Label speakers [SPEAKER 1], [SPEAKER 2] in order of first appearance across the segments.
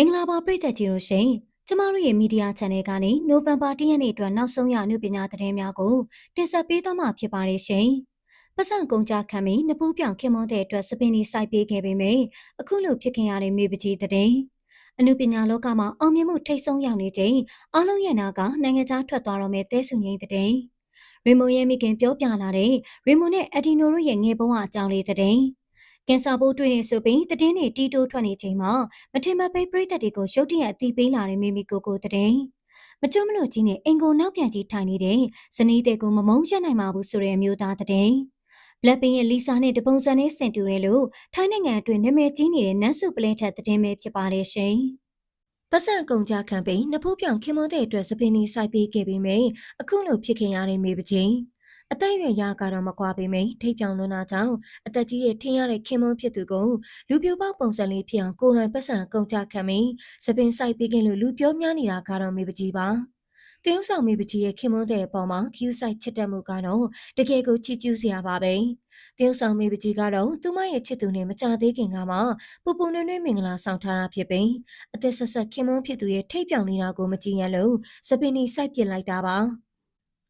[SPEAKER 1] မင်္ဂလာပါပရိသတ်ကြီးတို့ရှင်ကျမတို့ရဲ့မီဒီယာ channel ကနေနိုဝင်ဘာ10ရက်နေ့အတွက်နောက်ဆုံးရအမှုပညာသတင်းများကိုတင်ဆက်ပေးသွားမှာဖြစ်ပါတယ်ရှင်ပတ်စံကုန်ကြခံပြီးနဖူးပြောင်ခင်မွန်းတဲ့အတွက်စပင်းဒီစိုက်ပေးခဲ့ပေမယ့်အခုလိုဖြစ်ခင်ရတဲ့မိပကြီးသတင်းအမှုပညာလောကမှာအောင်မြင်မှုထိတ်ဆုံးရောက်နေချိန်အလုံးရနာကနိုင်ငံခြားထွက်သွားတော့မဲ့တဲဆုငိမ့်တဲ့ရီမိုရဲ့မိခင်ပြောပြလာတဲ့ရီမိုနဲ့အဒီနိုတို့ရဲ့ငယ်ဘဝအကြောင်းလေးတဲ့ ကင်ဆာပိုးတွေ့နေဆိုပြီးတည်င်းတွေတီးတိုးထွက်နေချိန်မှာမထင်မပေးပြိသက်တွေကိုရုတ်တရက်အသိပေးလာတဲ့မိမိကိုကိုတည်င်းမကြုံမလို့ကြီးနဲ့အင်ကိုနောက်ပြန်ကြီးထိုင်နေတဲ့ဇနီးတဲ့ကိုမမုန်းရနိုင်ပါဘူးဆိုတဲ့အမျိုးသားတည်င်း Blackpink ရဲ့ Lisa နဲ့တပုံစံနဲ့ဆင်တူတယ်လို့ထိုင်းနိုင်ငံအတွင်းနာမည်ကြီးနေတဲ့နတ်စုပလဲထက်တည်င်းပဲဖြစ်ပါတယ်ရှင်။ပတ်စံကုန်ကြခံပြီးနဖူးပြောင်ခင်မွန်းတဲ့အတွက်စပင်းနီစိုက်ပေးခဲ့ပြီးမြအခုလိုဖြစ်ခင်ရတဲ့မိပချင်း အသက်အရွယ်ရကတော့မကွာပေမယ့်ထိပ်ပြောင်လွန်းတာကြောင့်အသက်ကြီးရဲ့ထင်းရတဲ့ခင်မွန်းဖြစ်သူကိုလူပြိုပေါက်ပုံစံလေးဖြစ်အောင်ကိုယ်တိုင်ပတ်စံကုန်ကြခံပြီးစပင်ဆိုင်ပေးခင်လို့လူပြောများနေတာကတော့မေပကြီးပါ။တင်းဆောင်မေပကြီးရဲ့ခင်မွန်းတဲ့အပေါ်မှာ queue site ချစ်တက်မှုကတော့တကယ်ကိုချီးကျူးစရာပါပဲ။တင်းဆောင်မေပကြီးကတော့သူမရဲ့ချစ်သူနဲ့မကြသေးခင်ကမှပူပူနွေ့နွေ့မင်္ဂလာဆောင်ထားတာဖြစ်ပြီးအသက်ဆက်ဆက်ခင်မွန်းဖြစ်သူရဲ့ထိပ်ပြောင်နေတာကိုမကြည့်ရလို့စပင်နီစိုက်ပစ်လိုက်တာပါ။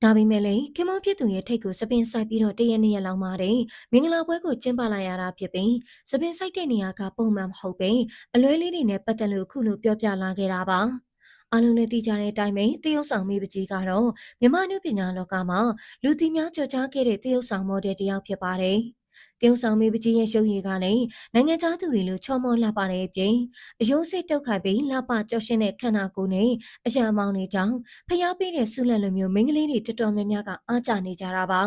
[SPEAKER 1] ဒါပေမဲ့လည်းခင်မဖြစ်သူရဲ့ထိတ်ကိုစပင်ဆိုင်ပြီးတော့တရက်နှစ်ရက်လောက်မှတဲ့မင်္ဂလာပွဲကိုကျင်းပလိုက်ရတာဖြစ်ပြီးစပင်ဆိုင်တဲ့နေရာကပုံမှန်မဟုတ်ပဲအလွဲလေးတွေနဲ့ပတ်သက်လို့ခုလိုပြောပြလာခဲ့တာပါအလုံးနဲ့သိကြတဲ့အတိုင်းပဲတရုတ်ဆောင်မိပကြီးကတော့မြမနုပညာလောကမှာလူသိများကြော်ကြားခဲ့တဲ့တရုတ်ဆောင်မော်ဒယ်တစ်ယောက်ဖြစ်ပါတယ်။ တရုတ်ဆောင်မေပကြီးရဲ့ရုပ်ရည်ကလည်းနိုင်ငံသားသူတွေလိုချောမောလှပတဲ့အပြင်အယိုးစိတ်တုတ်ခိုင်ပြီးလှပကြော့ရှင်းတဲ့ခန္ဓာကိုယ်နဲ့အရာမောင်တွေကြောင့်ဖျားပေးတဲ့ဆုလက်လိုမျိုးမိန်းကလေးတွေတော်တော်များများကအားကြနေကြတာပါ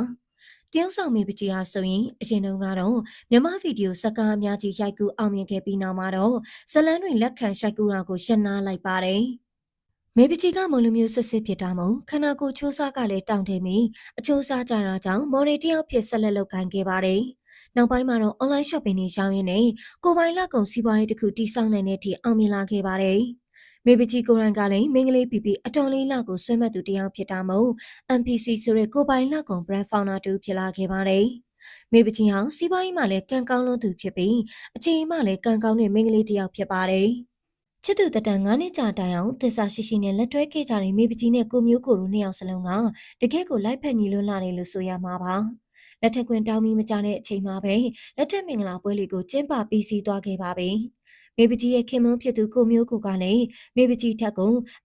[SPEAKER 1] တရုတ်ဆောင်မေပကြီးဟာဆိုရင်အရင်တုန်းကတော့မြမဗီဒီယိုစကားအများကြီးရိုက်ကူးအောင်မြင်ခဲ့ပြီးနောက်မှာတော့ဇလန်းတွေလက်ခံရှိုက်ကူတာကိုရှင်းနာလိုက်ပါတယ်မေပချီကမုံလူမျိုးစစ်စစ်ဖြစ်တာမို့ခန္ဓာကိုယ်ချိုးစားကလည်းတောင့်တပြီးအချိုးစားကြတာကြောင့်မော်ရီတယောက်ဖြစ်ဆက်လက်လုပ်ခိုင်းခဲ့ပါတယ်။ နောက်ပိုင်းမှာတော့ online shopping တွေရောင်းရင်းနဲ့ကိုပိုင်လက်ကုံစီးပွားရေးတစ်ခုတည်ဆောက်နိုင်တဲ့အထိအောင်မြင်လာခဲ့ပါတယ်။မေပကြီးကိုရန်ကလည်းမင်းကလေးပီပီအတော်လေးလောက်ကိုဆွဲမှတ်သူတယောက်ဖြစ်တာမို့ MPC ဆိုတဲ့ကိုပိုင်လက်ကုံ brand founder တူဖြစ်လာခဲ့ပါတယ်။မေပကြီးဟောင်းစီးပွားရေးမှာလည်းကံကောင်းလွန်းသူဖြစ်ပြီးအခြေအမှလည်းကံကောင်းတဲ့မင်းကလေးတယောက်ဖြစ်ပါတယ်။ချစ်သူတတန်9နှစ်ကြာတိုင်အောင်သစ္စာရှိရှိနဲ့လက်တွဲခဲ့ကြတဲ့မိပကြီးနဲ့ကိုမျိုးကိုတို့နှစ်ယောက်စလုံးကတကယ့်ကိုလိုက်ဖက်ညီလွန်းလာတယ်လို့ဆိုရမှာပါ။ လက်ထက်ခွင်တောင်းပြီးမကြတဲ့အချိန်မှာပဲလက်ထက်မင်္ဂလာပွဲလေးကိုကျင်းပပြီးစီးသွားခဲ့ပါပြီ။မေပကြီးရဲ့ခင်မွန်းဖြစ်သူကိုမျိုးကိုကလည်းမေပကြီးထက်က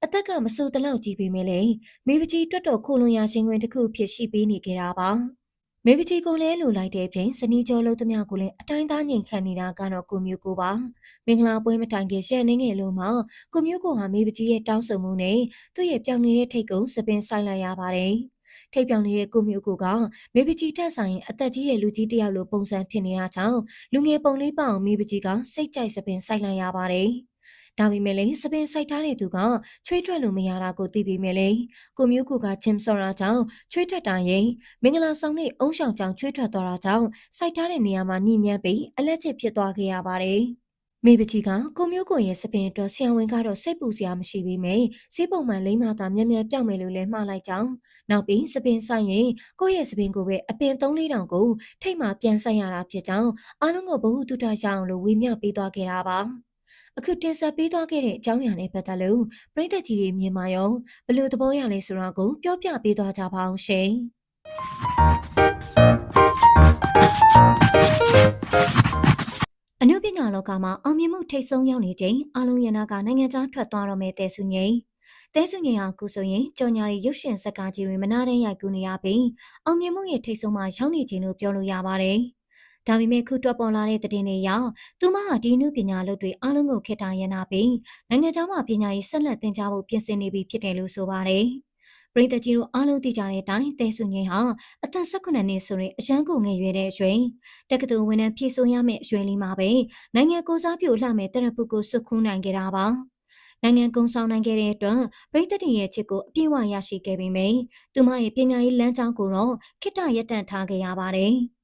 [SPEAKER 1] အသက်ကမဆိုးတလောက်ကြီးပေမဲ့လည်းမေပကြီးတွတ်တော်ခိုလွန်ရရှင်ခွင်တစ်ခုဖြစ်ရှိပေးနေကြတာပါ။မေပကြီးကိုလည်းလိုလိုက်တဲ့အပြင်စနီးကျော်လုံးသမျှကိုလည်းအတိုင်းသားငိန်ခံနေတာကတော့ကိုမျိုးကိုပါမင်္ဂလာပွဲမတိုင်ခင်ရှန်နေငယ်လုံးမှာကိုမျိုးကိုဟာမေပကြီးရဲ့တောင်းဆိုမှုနဲ့သူ့ရဲ့ပြောင်းနေတဲ့ထိတ်ကုန်းစပင်ဆိုင်လိုက်ရပါတယ်။ ထိပ်ပြောင်နေတဲ့ကိုမျိုးကိုကမေပကြီးတက်ဆိုင်အသက်ကြီးတဲ့လူကြီးတယောက်လိုပုံစံထင်နေရကြောင်းလူငယ်ပုံလေးပေါအောင်မေပကြီးကစိတ်ကြိုက်စပင်စိုက်လိုက်ရပါတယ်။ဒါပေမဲ့လည်းစပင်စိုက်ထားတဲ့သူကချွေးထွက်လို့မရတာကိုသိပေမဲ့လည်းကိုမျိုးကိုကဂျင်စော်ရာကြောင့်ချွေးထွက်တာရင်မင်္ဂလာဆောင်နဲ့အုံရှောင်ကြောင့်ချွေးထွက်သွားတာကြောင့်စိုက်ထားတဲ့နေရာမှာနှိမ့်မြန်းပြီးအလက်ချစ်ဖြစ်သွားခဲ့ရပါတယ်။ မိဘကြီးကကိုမျိုးကိုရဲ့စပင်အတွက်ဆံဝင်ကတော့စိတ်ပူစရာမရှိပေမယ့်ဈေးပုံမှန်လိမ့်မသာမြက်မြက်ပြောင်းမယ်လို့လည်းမှားလိုက်ကြောင်းနောက်ပြီးစပင်ဆိုင်ရင်ကိုရဲ့စပင်ကိုပဲအပင်၃၄တောင်ကိုထိတ်မှပြန်ဆိုင်ရတာဖြစ်ကြောင်းအားလုံးကိုဘ ഹു တုတရအောင်လို့ဝေမျှပေးသွားခဲ့တာပါအခုတင်ဆက်ပေးသွားခဲ့တဲ့အကြောင်းအရာနဲ့ပတ်သက်လို့ပရိသတ်ကြီးတွေမြင်ပါရောဘလို့သဘောရလဲဆိုတာကိုပြောပြပေးသွားကြပါအောင်ရှင်။ နုပညာလောကမှာအောင်မြင်မှုထိတ်ဆုံးရောက်နေချိန်အလုံးရနာကနိုင်ငံခြားထွက်သွားတော့မဲ့တဲဆုငိမ့်တဲဆုငိမ့်ဟာခုဆိုရင်ကြော်ညာရီရုပ်ရှင်ဇာတ်ကားကြီးတွေမနာတဲ့ရိုက်ကူးနေရပြီးအောင်မြင်မှုရဲ့ထိတ်ဆုံးမှာရောက်နေချိန်လို့ပြောလို့ရပါတယ်။ဒါပေမဲ့ခုတွက်ပေါ်လာတဲ့သတင်းတွေရောသူမဟာဒီနုပညာလုပ်တွေအလုံးကိုခေတ္တရနာပြီးနိုင်ငံခြားမှာပညာရေးဆက်လက်သင်ကြားဖို့ပြင်ဆင်နေပြီဖြစ်တယ်လို့ဆိုပါတယ်။ ပရိသတ်ကြီးတို့အားလုံးသိကြတဲ့အတိုင်းတဲဆုငိမ့်ဟာအသက်18နှစ်ဆိုရင်အရန်ကိုငယ်ရွယ်တဲ့အရွယ်တက္ကသိုလ်ဝန်ထမ်းဖြည့်ဆို့ရမယ့်အရွယ်လေးမှာပဲနိုင်ငံကိုစားပြုလှမဲ့တရပုကိုစွခူးနိုင်ခဲ့တာပါနိုင်ငံကုံဆောင်နိုင်ခဲ့တဲ့အတွက်ပြည်သက်ရဲ့ချစ်ကိုအပြည့်အဝရရှိခဲ့ပေမယ့်သူမရဲ့ပညာရေးလမ်းကြောင်းကိုတော့ခိတ္တရပ်တန့်ထားခဲ့ရပါတယ်။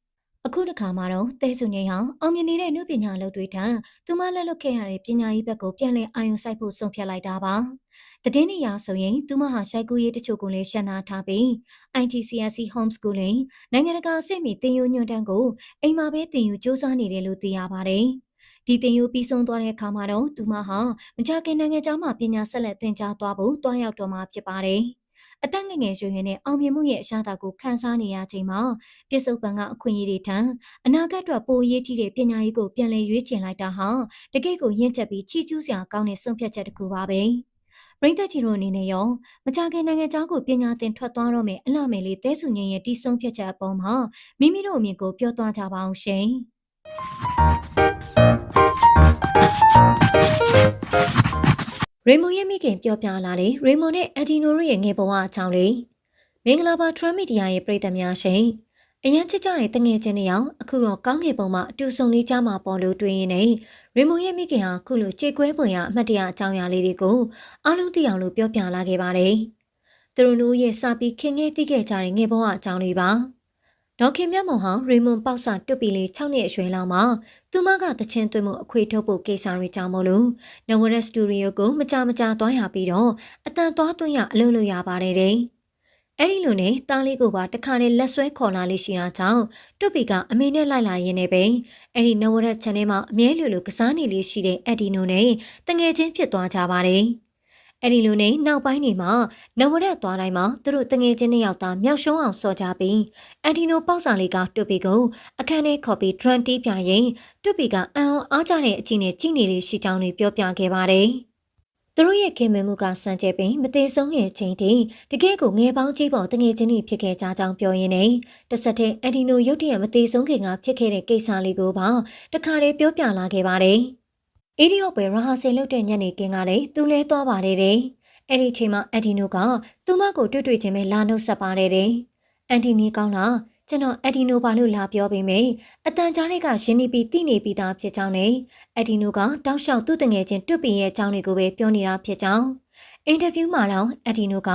[SPEAKER 1] အခုတစ်ခါမှာတော့တဲဆုငိမ့်ဟာအောင်မြင်နေတဲ့နှုပညာလုပ်တွေထံသူမလက်လွတ်ခဲ့ရတဲ့ပညာရေးဘက်ကိုပြန်လည်အာရုံစိုက်ဖို့ဆုံးဖြတ်လိုက်တာပါ။တည်င်းနေရဆိုရင်သူမဟာရှိုက်ကူရေးတချို့ကိုလည်းရှင်းနာထားပြီး ITCSC Homeschooling နိုင်ငံတကာအဆင့်မီတင်ယူညွှန်တန်းကိုအိမ်မှာပဲတင်ယူစ조사နေတယ်လို့သိရပါတယ်ဒီတင်ယူပြီးဆုံးသွားတဲ့အခါမှာတော့သူမဟာမကြခင်နိုင်ငံသားမှပညာဆက်လက်သင်ကြားသွားဖို့တွားရောက်တော့မှာဖြစ်ပါတယ်။ အတက်ငယ်ငယ်ရွှေရွှေနဲ့အောင်မြင်မှုရဲ့အရှာတာကိုခန်းစားနေရချိန်မှာပြစ္ဆုတ်ပံကအခွင့်အရေးတွေထံအနာဂတ်အတွက်ပိုအရေးကြီးတဲ့ပညာရေးကိုပြန်လည်ရွေးချယ်လိုက်တာဟာတကယ့်ကိုရင့်ကျက်ပြီးချီးကျူးစရာကောင်းတဲ့ဆုံးဖြတ်ချက်တစ်ခုပါပဲ။ပရိသတ်ကြီးတို့အနေနဲ့ရောမကြခင်နိုင်ငံသားကိုပညာသင်ထွက်သွားတော့မယ်အလှမယ်လေးတဲစုငင်းရဲ့တီးဆုံးဖြတ်ချက်အပေါ်မှာမိမိတို့အမြင်ကိုပြောသွားကြပါအောင်ရှင်။ ရေမွန်ရဲ့မိခင်ပြောပြလာတယ်ရေမွန်နဲ့အက်ဒီနိုရဲ့ငယ်ဘဝအကြောင်းလေးမင်္ဂလာပါထရမီဒီယာရဲ့ပရိသတ်များရှင်အရန်ချစ်ကြတဲ့တငယ်ချင်းတွေအောင်အခုတော့ကောင်းကင်ပုံမှာအတူဆုံလေးကြမှာပေါ်လို့တွေ့ရင်နေရေမွန်ရဲ့မိခင်ဟာခုလိုကြေကွဲပွင့်ရအမှတ်တရအကြောင်းအရာလေးတွေကိုအားလုံးသိအောင်လို့ပြောပြလာခဲ့ပါတယ်။သူတို့တို့ရဲ့စာပြီးခင်ငယ်သိခဲ့ကြတဲ့ငယ်ဘဝအကြောင်းလေးပါ။ ဒေါခင်မြတ်မောင်ဟာရေမွန်ပေါက်စာတွတ်ပီလေး6နှစ်အရွယ်လောက်မှာသူမကတချင်းသွင်းမှုအခွေထုတ်ဖို့ကိစ္စတွေကြောင့်မလို့နဝရက်စတူဒီယိုကိုမကြမကြသွားရပြီးတော့အတန်သွားသွင်းရအလုပ်လုပ်ရပါတယ်တဲ့။အဲ့ဒီလိုနဲ့တားလေးကိုပါတခါနဲ့လက်ဆွဲခေါ်လာလေးရှိတာကြောင့်တွတ်ပီကအမေနဲ့လိုက်လာရင်းနဲ့ပဲအဲ့ဒီနဝရက် channel မှာအမြဲလိုလိုကစားနေလေးရှိတဲ့အက်ဒီနိုနဲ့တငယ်ချင်းဖြစ်သွားကြပါတယ်။ အဲ့ဒီလိုနဲ့နောက်ပိုင်းနေမှာနဝရက်သွားတိုင်းမှာသူတို့တငယ်ချင်းနှစ်ယောက်သားမြောက်ရှုံးအောင်စော်ကြပြီးအက်ဒီနိုပေါက်စာလေးကတွတ်ပီကိုအခန်းထဲခေါ်ပြီးဒရန်တီးပြရင်တွတ်ပီကအံအောင်အားကြတဲ့အချင်းနဲ့ကြည်နေလေးရှိကြောင်းတွေပြောပြခဲ့ပါတယ်။သူတို့ရဲ့ခင်မင်မှုကစံကျဲပင်မသေးဆုံးငယ်ချင်းတည်းတကယ်ကိုငယ်ပေါင်းကြီးပေါ်တငယ်ချင်းတွေဖြစ်ခဲ့ကြကြောင်းပြောရင်းနဲ့တဆက်တဲ့အဒီနိုရုတ်တရက်မသေးဆုံးခင်ကဖြစ်ခဲ့တဲ့ကိစ္စလေးကိုပါတခါတည်းပြောပြလာခဲ့ပါတယ်။ အေဒီယောပဲရဟာဆယ်လုပ်တဲ့ညနေကင်းကလည်းသူလဲသွားပါတယ်တဲ့။အဲ့ဒီချိန်မှာအဒီနိုကသူမကိုတွေ့တွေ့ချင်းပဲလာနှုတ်ဆက်ပါတယ်တဲ့အန်တီနီကောင်းလားကျွန်တော်အက်ဒီနိုဘာလို့လာပြောပေးမယ်အတန်ကြားတွေကရင်းနှီးပြီးတည်နေပြီးသားဖြစ်ကြောင်းနဲ့အက်ဒီနိုကတောက်လျှောက်သူ့တငယ်ချင်းတွတ်ပီရဲ့အကြောင်းတွေကိုပဲပြောနေတာဖြစ်ကြောင်းအင်တာဗျူးမှာတော့အက်ဒီနိုက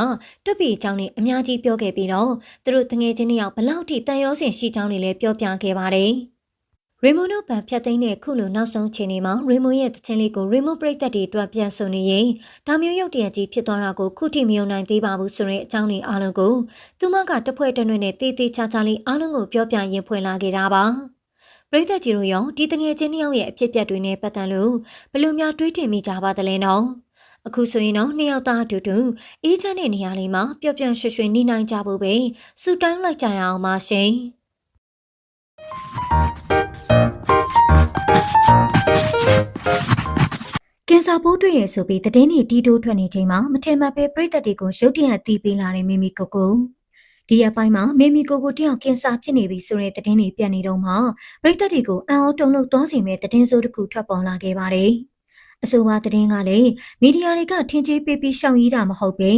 [SPEAKER 1] တွတ်ပီအကြောင်းနဲ့အများကြီးပြောခဲ့ပြီးတော့သူတို့တငယ်ချင်းတွေရောက်ဘလောက်ထိတန်ရောစင်ရှိကြောင်းတွေလည်းပြောပြခဲ့ပါတယ် ရေမွန်တို့ဗန်ဖြတ်သိမ်းတဲ့ခုလိုနောက်ဆုံးချိန်တွေမှာရေမွန်ရဲ့တခြင်းလေးကိုရေမွန်ပရိသတ်တွေအတွက်ပြန်ဆိုနေရင်ဒါမျိုးရုပ်တရက်ကြီးဖြစ်သွားတာကိုခုထိမယုံနိုင်သေးပါဘူးဆိုတဲ့အကြောင်းလေးအားလုံးကိုသူမကတဖွဲ့တနွဲ့နဲ့တေးသေးချာချာလေးအားလုံးကိုပြောပြရင်ဖွင့်လာခဲ့တာပါပရိသတ်ကြီးတို့ရောဒီတငယ်ချင်းနှစ်ယောက်ရဲ့အဖြစ်အပျက်တွေနဲ့ပတ်သက်လို့ဘယ်လိုများတွေးထင်မိကြပါသလဲနော်အခုဆိုရင်တော့နှစ်ယောက်သားအတူတူအေးချမ်းတဲ့နေရာလေးမှာပျော်ပျော်ရွှင်ရွှင်နေနိုင်ကြဖို့ပဲစူတောင်းလိုက်ကြရအောင်ပါရှင် ကင်ဆာပိုးတွေ့ရဆိုပြီးသတင်းတွေတီးတိုးထွက်နေချိန်မှာမထင်မှတ်ပဲပြည်သက်တွေကိုရုတ်တရက်တီးပေးလာတဲ့မိမိကိုကိုဒီရက်ပိုင်းမှာမိမိကိုကိုတယောက်ကင်ဆာဖြစ်နေပြီဆိုတဲ့သတင်းတွေပြန့်နေတော့မှပြည်သက်တွေကိုအံ့ဩတုန်လှုပ်သွားစေမဲ့သတင်းစိုးတစ်ခုထွက်ပေါ်လာခဲ့ပါတယ်။အဆိုပါသတင်းကလည်းမီဒီယာတွေကထင်ကြီးပေးပြီးရှောင်ရည်တာမဟုတ်ပဲ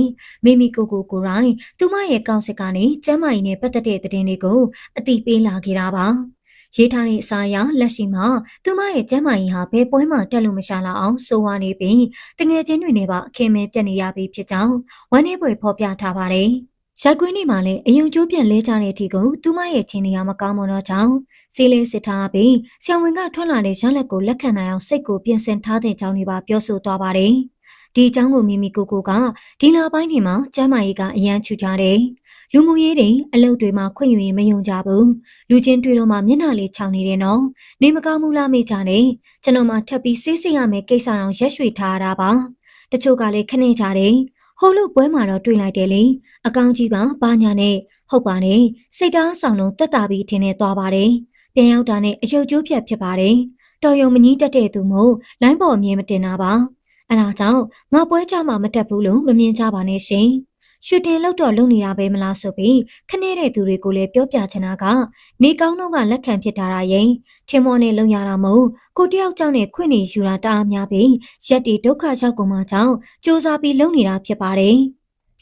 [SPEAKER 1] မိမိကိုကိုကိုယ်တိုင်သူမရဲ့ကောင်းစစ်ကနေကျမ်းမာရေးနဲ့ပတ်သက်တဲ့သတင်းတွေကိုအတိပေးလာခဲ့တာပါ။ ရေးထားတဲ့အစာအရလက်ရှိမှာသူမရဲ့ကျမ်းမာရေးဟာဘယ်ပွဲမှတက်လို့မရှာလောက်အောင်ဆိုးဝါးနေပြီးတငယ်ချင်းတွေနဲ့ပါအခင်မဲပြတ်နေရပြီဖြစ်ကြောင်းဝမ်းနည်းပွဲဖော်ပြထားပါတယ်။ရိုက်ကွင်းနေမှာလည်းအယုံကျိုးပြန်လဲကြတဲ့အထိကိုသူမရဲ့ချင်းနေရမကောင်းမတော့ကြောင်းစီးလေးစစ်ထားပြီးဆံဝင်ကထွက်လာတဲ့ရလက်ကိုလက်ခံနိုင်အောင်စိတ်ကိုပြင်ဆင်ထားတဲ့ကြောင်းတွေပါပြောဆိုသွားပါတယ်။ဒီအကြောင်းကိုမိမိကိုကိုကဒီလပိုင်းတွေမှာကျမ်းမာရေးကအရန်ချူကြတယ်။ လူမှုရေးတွေအလုပ်တွေမှာခွင့်ယူရင်မယုံကြဘူးလူချင်းတွေ့တော့မှမျက်နှာလေးချောင်နေတယ်နော်နေမကောင်းဘူးလားမေ့ကြနဲ့ကျွန်တော်မှထပ်ပြီးစေးစေးရမယ်ကိစ္စတော့ရက်ရွှေထားရတာပါတချို့ကလည်းခနေကြတယ်ဟိုလို့ပွဲမှာတော့တွေ့လိုက်တယ်လေအကောင်းကြီးပါဘာညာနဲ့ဟုတ်ပါနဲ့စိတ်သားဆောင်လုံးတက်တာပြီးထင်းနေသွားပါတယ်ပြန်ရောက်တာနဲ့အယုတ်ကျိုးဖြတ်ဖြစ်ပါတယ်တော်ယုံမကြီးတက်တဲ့သူမို့လိုင်းပေါ်အမြင်မတင်တာပါအဲဒါကြောင့်ငါပွဲကြမှာမတက်ဘူးလို့မမြင်ကြပါနဲ့ရှင် ရှူတင်လောက်တော့လုံနေတာပဲမလားဆိုပြီးခနဲ့တဲ့သူတွေကိုလည်းပြောပြချင်တာကနေကောင်းတော့ကလက်ခံဖြစ်တာရရင်ထင်မောနဲ့လုံရတာမဟုတ်ကိုတယောက်ကြောင့်နဲ့ခွင့်နေယူတာတအားများပြီးရက်တီဒုက္ခရောက်ကုန်မှကြောင့်စူးစမ်းပြီးလုံနေတာဖြစ်ပါတယ်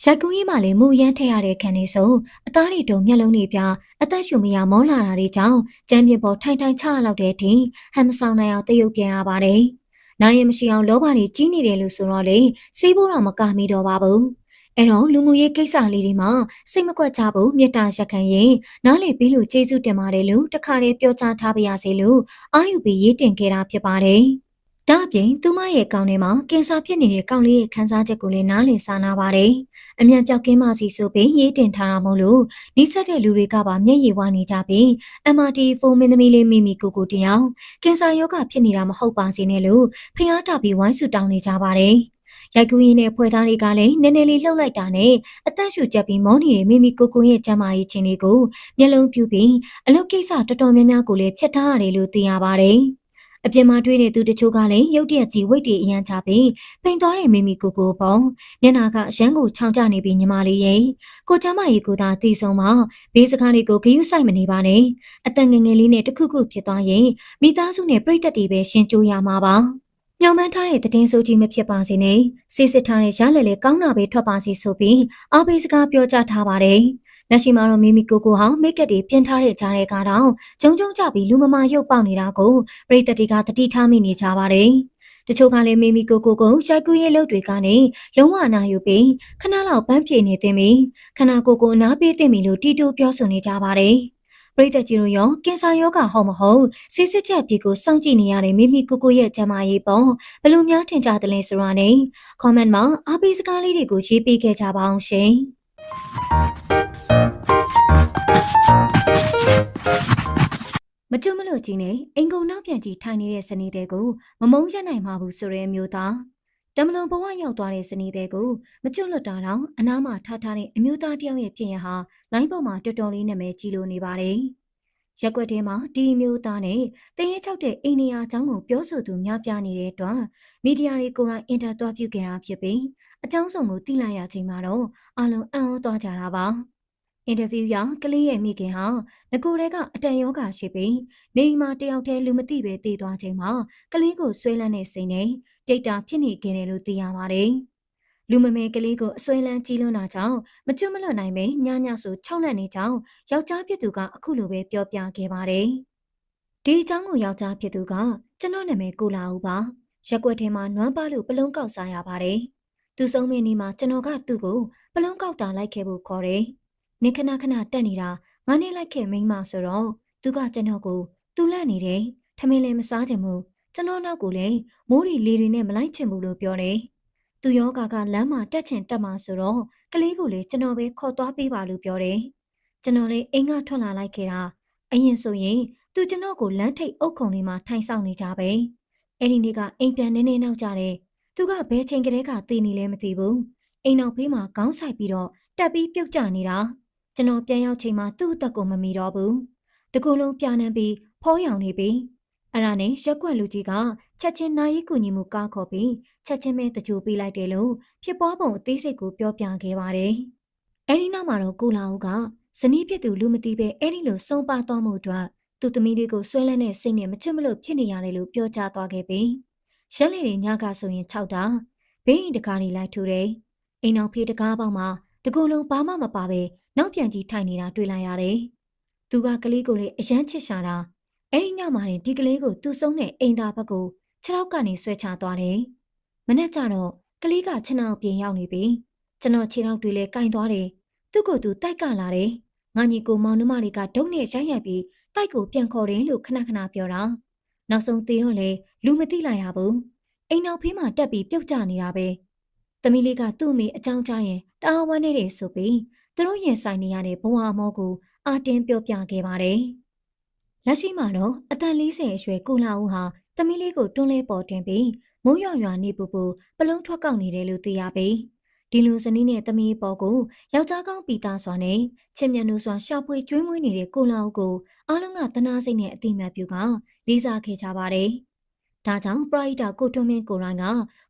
[SPEAKER 1] ရိုက်ကူးကြီးမှလည်းမူရမ်းထည့်ရတဲ့ခံနေဆိုအသားတွေတုံမျက်လုံးတွေပြအသက်ရှူမရမောလာတာတွေကြောင့်ကြမ်းပြပေါ်ထိုင်ထိုင်ချရလောက်တဲ့အထိဟမ်မဆောင်နိုင်အောင်တရုပ်ပြန်ရပါတယ်။နိုင်ရင်မရှိအောင်လောဘတွေကြီးနေတယ်လို့ဆိုတော့လေစေးဖို့တော့မကမိတော့ပါဘူး။ အဲ့တော့လူမှုရေးကိစ္စလေးတွေမှာစိတ်မကွက်ကြဖို့မေတ္တာရက်ခံရင်နားလည်ပြီးလို့ကျေးဇူးတင်ပါတယ်လို့တခါတည်းပြောကြားထားပါရစေလို့အာယူပြီးရေးတင်ခဲ့တာဖြစ်ပါတယ်။ဒါအပြင်သူမရဲ့ကောင်းထဲမှာကင်ဆာဖြစ်နေတဲ့ကောင်းလေးရဲ့ခန်းစားချက်ကိုလည်းနားလည်စာနာပါတယ်။အမြန်ပြောက်ကင်းမစီဆိုပြီးရေးတင်ထားတာမို့လို့နီးစပ်တဲ့လူတွေကပါမျက်ရည်ဝနေကြပြီး MRT ဖုန်းမင်းသမီးလေးမိမိကိုကိုတယောက်ကင်ဆာရောဂါဖြစ်နေတာမဟုတ်ပါစေနဲ့လို့ဖျားတာပြီးဝိုင်းဆူတောင်းနေကြပါတယ်။ ရိုက်ကူးရင်းနဲ့ဖွဲ့သားတွေကလည်းနည်းနည်းလေးလှုပ်လိုက်တာနဲ့အသက်ရှူချက်ပြီးမောင်းနေတဲ့မိမိကိုကိုရဲ့ကျန်းမာရေးချင်းတွေကိုမျက်လုံးပြူပြီးအလုပ်ကိစ္စတော်တော်များများကိုလည်းဖျက်ထားရတယ်လို့သိရပါတယ်။အပြင်မှာတွေ့တဲ့သူတချို့ကလည်းရုတ်တရက်ကြီးဝိတ်တီအရန်ချပြီးပိန်သွားတဲ့မိမိကိုကိုပေါ့မျက်နာကအရန်ကိုချောင်းကျနေပြီးညီမလေးရဲ့ကိုကျမကြီးကိုသာတီဆုံးမှာဘေးစကားလေးကိုဂယုစိုက်မနေပါနဲ့အတန်ငယ်ငယ်လေးနဲ့တခုခုဖြစ်သွားရင်မိသားစုနဲ့ပြိတ္တတွေပဲရှင်းကြိုးရမှာပါ မျောမှန်းထားတဲ့တည်င်းစိုးကြီးမဖြစ်ပါစေနဲ့စစ်စစ်ထားတဲ့ရလက်လေးကောင်းတာပဲထွက်ပါစီဆိုပြီးအားပေးစကားပြောကြားထားပါတယ်လက်ရှိမှာတော့မိမိကိုကိုဟာမိတ်ကက်တွေပြင်ထားတဲ့ကြားတဲ့ကတော့ဂျုံဂျုံကြပြီးလူမမာရုပ်ပေါက်နေတာကိုပရိသတ်တွေကတတိထားမိနေကြပါတယ်။တချို့ကလည်းမိမိကိုကိုကိုရိုက်ကူးရေးလုပ်တွေကနေလုံးဝအနာယူပြီးခဏလောက်ပန်းပြေနေသိပြီခဏကိုကိုအနာပေးသိပြီလို့တီတိုပြောဆိုနေကြပါတယ်။ ပရိသတ်ကြီးတို့ရောကင်ဆာယောဂဟုတ်မဟုတ်စစ်စစ်ချက်ပြေကိုစောင့်ကြည့်နေရတဲ့မိမိကိုကိုရဲ့ကျန်းမာရေးပေါ့ဘယ်လိုများထင်ကြသလဲဆိုတာနဲ့ comment မှာအားပေးစကားလေးတွေကိုရေးပေးခဲ့ကြပါအောင်ရှင်မကျွမလို့ကြီးနဲ့အင်ကုံနောက်ပြန်ကြီးထိုင်နေတဲ့စနေတဲ့ကိုမမုန်းရနိုင်မှာဘူးဆိုတဲ့မျိုးသား တမလွန်ဘဝရောက်သွားတဲ့စနေတဲ့ကိုမကျွလွတ်တာတော့အနားမှာထားထားတဲ့အမျိုးသားတယောက်ရဲ့ဖြစ်ရဟာလိုင်းပေါ်မှာတော်တော်လေးနာမည်ကြီးလို့နေပါတယ်ရက်ွက်ထဲမှာဒီမျိုးသားနဲ့တရင်ချောက်တဲ့အိန္ဒိယအကြောင်းကိုပြောဆိုသူများပြားနေတဲ့အတွက်မီဒီယာတွေကိုယ်တိုင်အင်တာသွားပြုခဲ့တာဖြစ်ပြီးအကြောင်းစုံကိုသိလိုက်ရချိန်မှာတော့အလုံးအံ့ဩသွားကြတာပါ အင်တာဗျူးရကလေးရဲ့မိခင်ဟာငကိုယ်တည်းကအတန်ယောဂါရှိပြီးနေမှာတယောက်တည်းလူမသိပဲတည်သွားချိန်မှာကလေးကိုဆွဲလန်းတဲ့စိတ်နဲ့တိတ်တာဖြစ်နေခဲ့တယ်လို့သိရပါတယ်။လူမမဲကလေးကိုအဆွဲလန်းကြီးလွန်းတာကြောင့်မကျွတ်မလွတ်နိုင်ပဲညညဆိုခြောက်လန့်နေကြောင်းယောက်ျားဖြစ်သူကအခုလိုပဲပြောပြခဲ့ပါတယ်။ဒီအကြောင်းကိုယောက်ျားဖြစ်သူကကျွန်တော်နာမည်ကိုလာဦးပါ။ရက်ွက်ထဲမှာနွမ်းပါလို့ပလုံးကောက်စားရပါတယ်။သူဆုံးမင်းနေမှာကျွန်တော်ကသူ့ကိုပလုံးကောက်တာလိုက်ခဲ့ဖို့ခေါ်တယ်။ နေခဏခဏတက်နေတာငါနေလိုက်ခဲ့မိန်းမဆိုတော့သူကကျွန်တော်ကိုသူ့လက်နေတယ်ထမင်းလည်းမစားချင်ဘူးကျွန်တော်နောက်ကိုလည်းမိုးရီလေတွေနဲ့မလိုက်ချင်ဘူးလို့ပြောတယ်သူယောဂါကလမ်းမှာတက်ချင်တက်မှာဆိုတော့ကလေးကိုလည်းကျွန်တော်ပဲခေါ်သွားပေးပါလို့ပြောတယ်ကျွန်တော်လည်းအိမ်ကထွက်လာလိုက်ခဲ့တာအရင်ဆိုရင်သူကျွန်တော်ကိုလမ်းထိပ်အုပ်ခုံလေးမှာထိုင်ဆောင်နေကြပဲအဲ့ဒီနေ့ကအိမ်ပြန်နေနေနောက်ကြတယ်သူကဘယ်ချိန်ကလေးကတည်နေလဲမသိဘူးအိမ်နောက်ဖေးမှာခေါင်းဆိုင်ပြီးတော့တက်ပြီးပြုတ်ကျနေတာ ကျွန်တော်ပြန်ရောက်ချိန်မှာသူ့အသက်ကိုမမီတော့ဘူးတကူလုံးပြာနှံပြီးဖောရောင်နေပြီအဲ့ဒါနဲ့ရက်ွက်လူကြီးကချက်ချင်းနာရီကူညီမှုကားခေါ်ပြီးချက်ချင်းပဲတကြိုပေးလိုက်တယ်လို့ဖြစ်ပွားပုံအသေးစိတ်ကိုပြောပြခဲ့ပါတယ်အဲ့ဒီနောက်မှာတော့ကိုလာဦးကဇနီးဖြစ်သူလူမသိပဲအဲ့ဒီလိုဆုံးပါသွားမှုအတွက်သူ့သမီးလေးကိုဆွဲလန်းတဲ့စိတ်နဲ့မချစ်မလို့ဖြစ်နေရတယ်လို့ပြောကြားသွားခဲ့ပြီးရက်လေတွေညကဆိုရင်6တာဘေးရင်တကားနေလိုက်ထူတယ်အိမ်အောင်ဖေးတကားပေါက်မှာတကူလုံးဘာမှမပါပဲ နောက်ပြန်ကြီးထိုင်နေတာတွေ့လိုက်ရတယ်။သူကကလေးကိုလေအယမ်းချစ်ရှာတာအဲ့ဒီညမှာတင်ဒီကလေးကိုသူ့ဆုံးတဲ့အိမ်သားဘက်ကိုခြေထောက်ကနေဆွဲချသွားတယ်။မနေ့ကျတော့ကလေးကခြေထောက်ပြင်ရောက်နေပြီ။ကျွန်တော်ခြေထောက်တွေလည်းကင်သွားတယ်။သူ့ကိုယ်သူတိုက်ကလာတယ်။ငါညီကိုမောင်နှမတွေကဒုံနဲ့ရိုက်ရိုက်ပြီးတိုက်ကိုပြန်ခေါ်တယ်လို့ခဏခဏပြောတာ။နောက်ဆုံးသေးတော့လေလူမသိလိုက်ရဘူး။အိမ်နောက်ဖေးမှာတက်ပြီးပြုတ်ကျနေတာပဲ။သမီးလေးကသူ့မိအကြောင်းကြားရင်တာဝမ်းနေတယ်ဆိုပြီး သူတို့ရင်ဆိုင်နေရတဲ့ဘဝအမောကိုအာတင်ပြောပြခဲ့ပါတယ်။လက်ရှိမှာတော့အသက်40အရွယ်ကိုလာဦးဟာသမီးလေးကိုတွန်းလဲပေါ်တင်ပြီးမိုးရွာရွာနေပူပူပလုံးထွက်ကောက်နေတယ်လို့သိရပြီ။ဒီလိုဇနီးနဲ့သမီးပေါ်ကိုယောက်ျားကောင်းပီတာစွာနဲ့ချစ်မြတ်လို့စွာရှာဖွေကျွေးမွေးနေတဲ့ကိုလာဦးကိုအားလုံးကတနာစိတ်နဲ့အတိမတ်ပြုကလေးစားခဲ့ကြပါတယ်။ဒါကြောင့်ပရိဒကိုတွန်းမင်းကိုရိုင်းက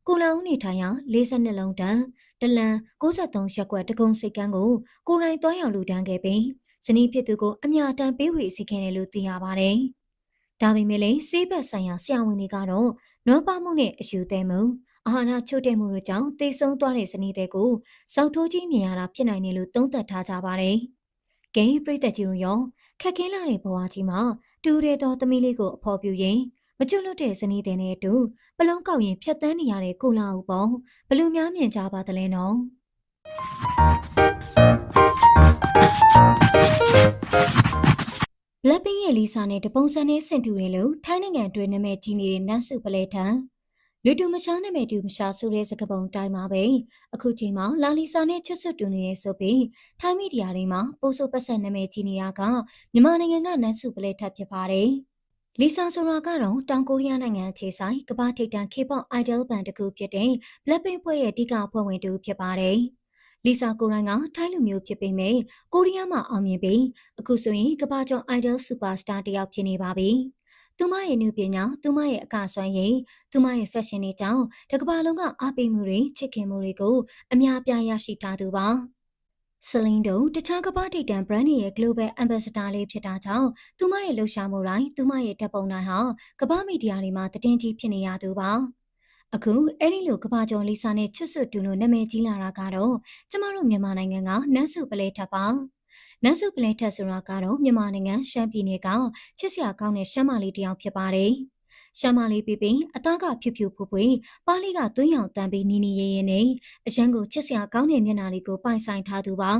[SPEAKER 1] ကိုလာဦးနေထိုင်ရာ42လုံးတန်း တလန်63ရက်ကွက်တကုံစိတ်ကန်းကိုကိုရိုင်းတွားရောက်လူတန်းခဲ့ပြီးဇနီးဖြစ်သူကိုအမြတမ်းပေးဝေစီခဲ့တယ်လို့သိရပါတယ်။ဒါပေမဲ့လည်းစေးဘက်ဆိုင်ရာဆရာဝန်တွေကတော့နွမ်းပါမှုနဲ့အယူသေးမှုအာဟာရချို့တဲ့မှုတို့ကြောင့်တိတ်ဆုံးသွားတဲ့ဇနီးတွေကိုစောက်ထိုးကြီးမြင်ရတာဖြစ်နိုင်တယ်လို့သုံးသပ်ထားကြပါတယ်။ဂိမ်းပြိသက်ကြီးတို့ရောခက်ခဲလာတဲ့ဘဝကြီးမှာတူရဲသောသမီးလေးကိုအဖော်ပြရင် မကျွလွတ်တဲ့ဇနီးတဲ့နဲ့အတူပလုံးကောက်ရင်ဖြတ်တန်းနေရတဲ့ကိုလာဦးပေါ့ဘလူများမြင်ကြပါသလဲနော်လက်ပင်းရဲ့လီစာနဲ့တပုံစံနဲ့ဆင်တူတယ်လို့ထိုင်းနိုင်ငံအတွင်းနာမည်ကြီးနေတဲ့နတ်စုပလဲထံလူတူမရှားနဲ့မဲ့တူမရှာဆိုတဲ့စကားပုံတိုင်းမှာပဲအခုချိန်မှာလာလီစာနဲ့ချစ်စွတ်တူနေရဆိုပြီးထိုင်းမီဒီယာတွေမှာပိုးဆိုးပတ်ဆက်နာမည်ကြီးနေရကမြန်မာနိုင်ငံကနန်းစုပလဲထပ်ဖြစ်ပါတယ် လီဆာဆိုတာကတော့တောင်ကိုရီးယားနိုင်ငံအခြေဆိုင်ကမ္ဘာထိပ်တန်း K-pop idol band တစ်ခုဖြစ်တဲ့ Blackpink ဖွဲ့ရဲ့အဓိကအဖွဲ့ဝင်တူဖြစ်ပါတယ်။လီဆာကိုရိုင်းကထိုင်းလူမျိုးဖြစ်ပေမဲ့ကိုရီးယားမှာအောင်မြင်ပြီးအခုဆိုရင်ကမ္ဘာကျော် idol superstar တစ်ယောက်ဖြစ်နေပါပြီ။သူမရဲ့နုပညာသူမရဲ့အကဆွမ်းရည်သူမရဲ့ fashion တွေကြောင့်တကမ္ဘာလုံးကအားပေးမှုတွေချစ်ခင်မှုတွေကိုအများပြားရရှိထားသူပါ။ ဆလင်းတို့တခြားကမ္ဘာထိပ်တန်း brand ရဲ့ global ambassador လေးဖြစ်တာကြောင့်သူမရဲ့လှူရှာမှုတိုင်းသူမရဲ့တပ်ပုံတိုင်းဟာကမ္ဘာမီဒီယာတွေမှာတည်င်းကြီးဖြစ်နေရသူပါအခုအဲ့ဒီလိုကမ္ဘာကျော်လီစာနဲ့ချစ်စွတ်တူလို့နာမည်ကြီးလာတာကတော့ကျမတို့မြန်မာနိုင်ငံကနန်းစုပလဲထပ်ပါနန်းစုပလဲထက်ဆိုတာကတော့မြန်မာနိုင်ငံရှမ်းပြည်နယ်ကချစ်စရာကောင်းတဲ့ရှမ်းမလေးတစ်ယောက်ဖြစ်ပါတယ်။ ရှမ်းမလေးပြပင်အသားကဖြူဖြူဖွဖွပါးလေးကသွင်းရောင်တန်ပြီးနီနီရဲရဲနဲ့အရန်ကိုချစ်စရာကောင်းတဲ့မျက်နှာလေးကိုပိုင်ဆိုင်ထားသူပါ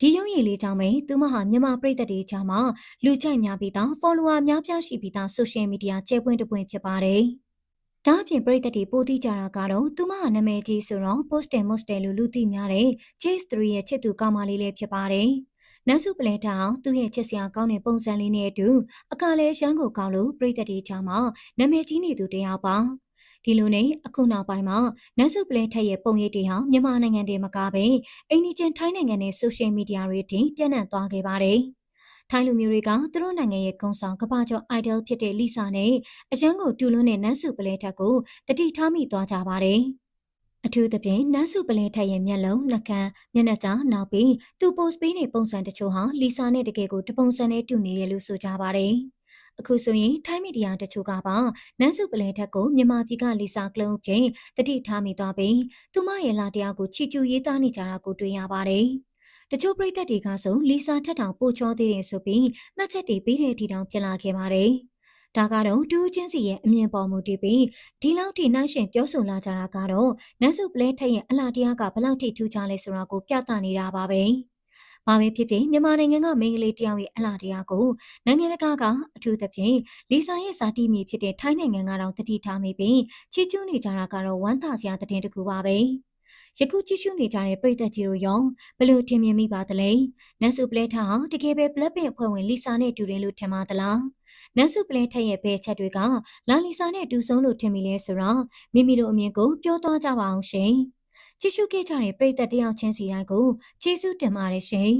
[SPEAKER 1] ဒီရုံရည်လေးကြောင့်ပဲသူမဟာမြန်မာပြည်သက်တွေကြားမှာလူကြိုက်များပြီးသား follower များပြားရှိပြီးသား social media ကျဲပွင့်တပွင့်ဖြစ်ပါတယ်။ဒါအပြင်ပြည်သက်တွေပိုသိကြတာကတော့သူမဟာနာမည်ကြီးဆိုတော့ post တယ် most တယ်လို့လူသိများတဲ့ Chase 3ရဲ့ချစ်သူကောင်းမလေးလေးဖြစ်ပါတယ်။ နန်းစုပလဲတောင်သူ့ရဲ့ချစ်စရာကောင်းတဲ့ပုံစံလေးနဲ့အတူအကလည်းရှမ်းကိုကောင်းလို့ပြည်သက်တွေကြားမှာနာမည်ကြီးနေသူတယောက်ပါဒီလိုနဲ့အခုနောက်ပိုင်းမှာနန်းစုပလဲထက်ရဲ့ပုံရိပ်တွေဟာမြန်မာနိုင်ငံတည်းမကပဲအိန္ဒိချင်းထိုင်းနိုင်ငံနဲ့ဆိုရှယ်မီဒီယာတွေထိပြန့်နှံ့သွားခဲ့ပါတယ်ထိုင်းလူမျိုးတွေကသူတို့နိုင်ငံရဲ့ကုံဆောင်ကပ္ပကျော် idol ဖြစ်တဲ့လီဆာနဲ့အရန်ကိုတူလွန်းတဲ့နန်းစုပလဲထက်ကိုတတိထားမိသွားကြပါတယ်။ အထူးသဖြင့်နန်းစုပလင်းထက်ရဲ့မျက်လုံးနှကန်းမျက်နှာစာနောက်ပြီးသူပို့စပေးတဲ့ပုံစံတချို့ဟာလီဆာနဲ့တကယ်ကိုတပုံစံနဲ့တူနေတယ်လို့ဆိုကြပါတယ်။အခုဆိုရင်ထိုင်းမီဒီယာတချို့ကပါနန်းစုပလဲထက်ကိုမြန်မာပြည်ကလီဆာကလုံးဖြင့်တတိထားမိသွားပြီးသူမရဲ့လာတရားကိုချီကျူရေးသားနေကြတာကိုတွေ့ရပါတယ်။တချို့ပြည်သက်တွေကဆိုလီဆာထက်တောင်ပိုချောသေးတယ်ဆိုပြီးမှတ်ချက်တွေပေးတဲ့အထိတောင်ဖြစ်လာခဲ့ပါတယ်။ ဒါကတော့တူးချင်းစီရဲ့အမြင်ပေါ်မူတည်ပြီးဒီလောက်ထိနှိုင်းရှင်ပြောဆိုလာကြတာကတော့နတ်စုပလဲထက်ရဲ့အလားတရားကဘလောက်ထိထူးခြားလဲဆိုတာကိုပြသနေတာပါပဲ။ဘာပဲဖြစ်ဖြစ်မြန်မာနိုင်ငံကမိန်းကလေးတယောက်ရဲ့အလားတရားကိုနိုင်ငံတကာကအထူးသဖြင့်လီဆာရဲ့ဇာတိမြေဖြစ်တဲ့ထိုင်းနိုင်ငံကတော့တတိထားမိပြီးချီးကျူးနေကြတာကတော့ဝမ်းသာစရာသတင်းတစ်ခုပါပဲ။ယခုကြည့်ရှုနေကြတဲ့ပရိသတ်ကြီးတို့ရောဘလို့ထင်မြင်မိပါသလဲနတ်စုပလဲထားတကယ်ပဲ Blackpink အဖွဲ့ဝင်လီဆာနဲ့တူတယ်လို့ထင်ပါသလား နန်းစုပလဲထက်ရဲ့ဘဲချက်တွေကလာလီဆာနဲ့တူဆုံးလို့ထင်မိလဲဆိုတော့မိမိတို့အမြင်ကိုပြောသွားကြပါအောင်ရှင်ကြည့်ရှုခဲ့ကြတဲ့ပရိသတ်တယောက်ချင်းစီတိုင်းကိုကျေးဇူးတင်ပါတယ်ရှင်